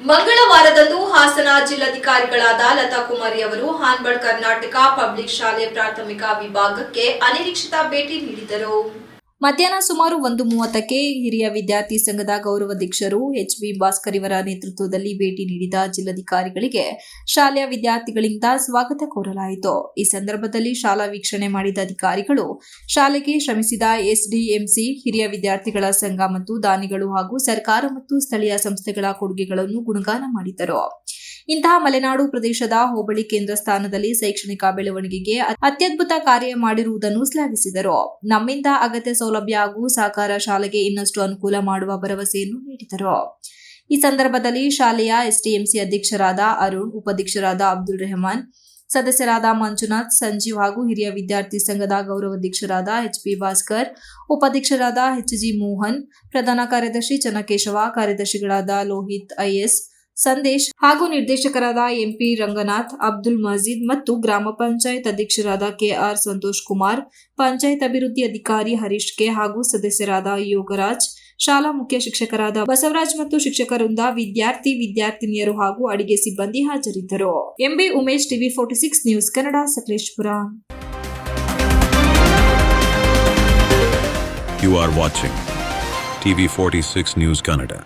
ಮಂಗಳವಾರದಂದು ಹಾಸನ ಜಿಲ್ಲಾಧಿಕಾರಿಗಳಾದ ಲತಾ ಕುಮಾರಿ ಅವರು ಹಾನ್ಬಳ್ ಕರ್ನಾಟಕ ಪಬ್ಲಿಕ್ ಶಾಲೆ ಪ್ರಾಥಮಿಕ ವಿಭಾಗಕ್ಕೆ ಅನಿರೀಕ್ಷಿತ ಭೇಟಿ ನೀಡಿದರು. ಮಧ್ಯಾಹ್ನ ಸುಮಾರು ಒಂದು ಮೂವತ್ತಕ್ಕೆ ಹಿರಿಯ ವಿದ್ಯಾರ್ಥಿ ಸಂಘದ ಗೌರವಾಧ್ಯಕ್ಷರು ಎಚ್ ಬಿ ಭಾಸ್ಕರ್ ಇವರ ನೇತೃತ್ವದಲ್ಲಿ ಭೇಟಿ ನೀಡಿದ ಜಿಲ್ಲಾಧಿಕಾರಿಗಳಿಗೆ ಶಾಲೆಯ ವಿದ್ಯಾರ್ಥಿಗಳಿಂದ ಸ್ವಾಗತ ಕೋರಲಾಯಿತು. ಈ ಸಂದರ್ಭದಲ್ಲಿ ಶಾಲಾ ವೀಕ್ಷಣೆ ಮಾಡಿದ ಅಧಿಕಾರಿಗಳು ಶಾಲೆಗೆ ಶ್ರಮಿಸಿದ ಎಸ್ಡಿಎಂಸಿ ಹಿರಿಯ ವಿದ್ಯಾರ್ಥಿಗಳ ಸಂಘ ಮತ್ತು ದಾನಿಗಳು ಹಾಗೂ ಸರ್ಕಾರ ಮತ್ತು ಸ್ಥಳೀಯ ಸಂಸ್ಥೆಗಳ ಕೊಡುಗೆಗಳನ್ನು ಗುಣಗಾನ ಮಾಡಿದರು. ಇಂತಹ ಮಲೆನಾಡು ಪ್ರದೇಶದ ಹೋಬಳಿ ಕೇಂದ್ರ ಸ್ಥಾನದಲ್ಲಿ ಶೈಕ್ಷಣಿಕ ಬೆಳವಣಿಗೆಗೆ ಅತ್ಯದ್ಭುತ ಕಾರ್ಯ ಮಾಡಿರುವುದನ್ನು ಶ್ಲಾಘಿಸಿದರು. ನಮ್ಮಿಂದ ಅಗತ್ಯ ಸೌಲಭ್ಯ ಹಾಗೂ ಸಹಕಾರ ಶಾಲೆಗೆ ಇನ್ನಷ್ಟು ಅನುಕೂಲ ಮಾಡುವ ಭರವಸೆಯನ್ನು ನೀಡಿದರು. ಈ ಸಂದರ್ಭದಲ್ಲಿ ಶಾಲೆಯ ಎಸ್ಟಿಎಂಸಿ ಅಧ್ಯಕ್ಷರಾದ ಅರುಣ್, ಉಪಾಧ್ಯಕ್ಷರಾದ ಅಬ್ದುಲ್ ರೆಹಮಾನ್, ಸದಸ್ಯರಾದ ಮಂಜುನಾಥ್, ಸಂಜೀವ್ ಹಾಗೂ ಹಿರಿಯ ವಿದ್ಯಾರ್ಥಿ ಸಂಘದ ಗೌರವಾಧ್ಯಕ್ಷರಾದ ಎಚ್ ಪಿ ಭಾಸ್ಕರ್, ಉಪಾಧ್ಯಕ್ಷರಾದ ಎಚ್ ಜಿ ಮೋಹನ್, ಪ್ರಧಾನ ಕಾರ್ಯದರ್ಶಿ ಚನ್ನಕೇಶವ, ಕಾರ್ಯದರ್ಶಿಗಳಾದ ಲೋಹಿತ್ ಐಎಸ್ ಸಂದೇಶ್ ಹಾಗೂ ನಿರ್ದೇಶಕರಾದ ಎಂಪಿ ರಂಗನಾಥ್, ಅಬ್ದುಲ್ ಮಜೀದ್ ಮತ್ತು ಗ್ರಾಮ ಪಂಚಾಯತ್ ಅಧ್ಯಕ್ಷರಾದ ಕೆಆರ್ ಸಂತೋಷ್ ಕುಮಾರ್, ಪಂಚಾಯತ್ ಅಭಿವೃದ್ಧಿ ಅಧಿಕಾರಿ ಹರೀಶ್ ಕೆ ಹಾಗೂ ಸದಸ್ಯರಾದ ಯೋಗರಾಜ್, ಶಾಲಾ ಮುಖ್ಯ ಶಿಕ್ಷಕರಾದ ಬಸವರಾಜ್ ಮತ್ತು ಶಿಕ್ಷಕರಿಂದ ವಿದ್ಯಾರ್ಥಿ, ವಿದ್ಯಾರ್ಥಿನಿಯರು ಹಾಗೂ ಅಡಿಗೆ ಸಿಬ್ಬಂದಿ ಹಾಜರಿದ್ದರು MB Umesh, TV forty six news Kannada, Sakleshpur You are watching TV46 News Kannada.